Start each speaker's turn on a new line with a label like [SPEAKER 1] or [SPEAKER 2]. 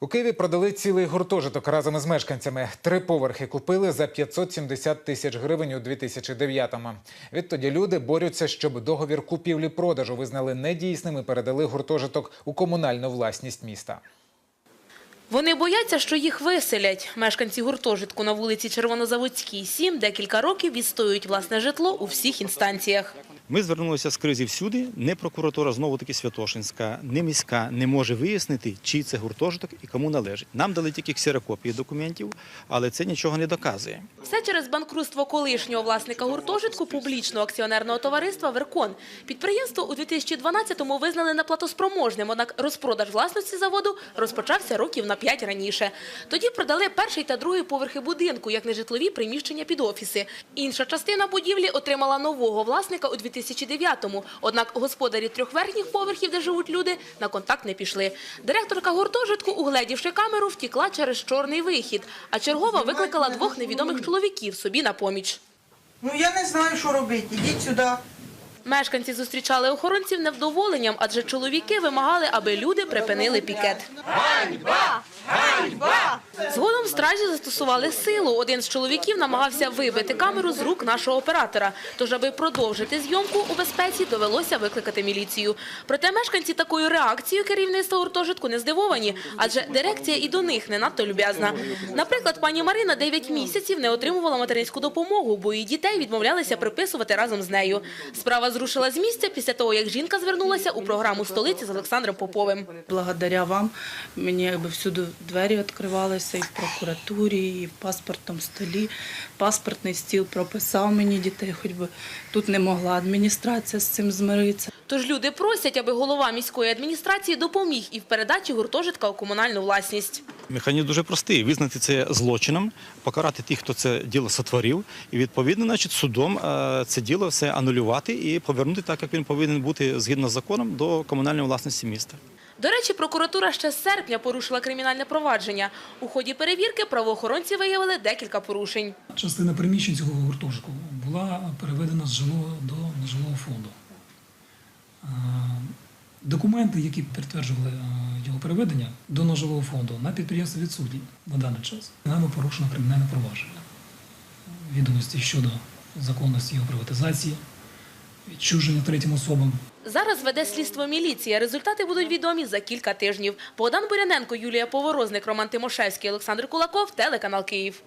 [SPEAKER 1] У Києві продали цілий гуртожиток разом із мешканцями. Три поверхи купили за 570 тисяч гривень у 2009-му. Відтоді люди борються, щоб договір купівлі-продажу визнали недійсним і передали гуртожиток у комунальну власність міста.
[SPEAKER 2] Вони бояться, що їх виселять. Мешканці гуртожитку на вулиці Червонозаводській, 7 декілька років відстоюють власне житло у всіх інстанціях.
[SPEAKER 3] Ми звернулися з кризи всюди. Не прокуратура, знову таки Святошинська, не міська не може вияснити, чий це гуртожиток і кому належить. Нам дали тільки ксерокопії документів, але це нічого не доказує.
[SPEAKER 2] Все через банкрутство колишнього власника гуртожитку публічного акціонерного товариства «Веркон». Підприємство у 2012-му визнали неплатоспроможним, однак розпродаж власності заводу розпочався років на п'ять раніше. Тоді продали перший та другий поверхи будинку, як нежитлові приміщення під офіси. Інша частина будівлі отримала нового власника у 2009-му, однак господарі трьох верхніх поверхів, де живуть люди, на контакт не пішли. Директорка гуртожитку, угледівши камеру, втікла через чорний вихід, а чергова викликала двох невідомих чоловіків собі на поміч.
[SPEAKER 4] Ну я не знаю, що робити. Ідіть сюди.
[SPEAKER 2] Мешканці зустрічали охоронців невдоволенням, адже чоловіки вимагали, аби люди припинили пікет. Згодом стражі застосували силу. Один з чоловіків намагався вибити камеру з рук нашого оператора. Тож, аби продовжити зйомку у безпеці, довелося викликати міліцію. Проте мешканці такою реакцією керівництва гуртожитку не здивовані, адже дирекція і до них не надто люб'язна. Наприклад, пані Марина 9 місяців не отримувала материнську допомогу, бо її дітей відмовлялися приписувати разом з нею. Справа зрушила з місця після того, як жінка звернулася у програму столиці з Олександром Поповим.
[SPEAKER 5] Благодаря вам мені якби всюди двері відкривалися і в прокуратурі, і в паспортному столі. Паспортний стіл прописав мені дітей, хоч би тут не могла адміністрація з цим змиритися.
[SPEAKER 2] Тож люди просять, аби голова міської адміністрації допоміг і в передачі гуртожитка у комунальну власність.
[SPEAKER 3] Механізм дуже простий: визнати це злочином, покарати тих, хто це діло сотворив, і відповідно, значить, судом е, це діло все анулювати і повернути так, як він повинен бути згідно з законом до комунальної власності міста.
[SPEAKER 2] До речі, прокуратура ще з серпня порушила кримінальне провадження. У ході перевірки правоохоронці виявили декілька порушень.
[SPEAKER 6] Частина приміщень цього гуртожитку була переведена з жилого до нежилого фонду. Е, Документи, які підтверджували е, його переведення до нежилого фонду, на підприємстві відсутні на даний час. Нами порушено кримінальне провадження. Відомості щодо законності його приватизації, відчуження третім особам.
[SPEAKER 2] Зараз веде слідство міліція. Результати будуть відомі за кілька тижнів. Богдан Буряненко, Юлія Поворозник, Роман Тимошевський, Олександр Кулаков, телеканал Київ.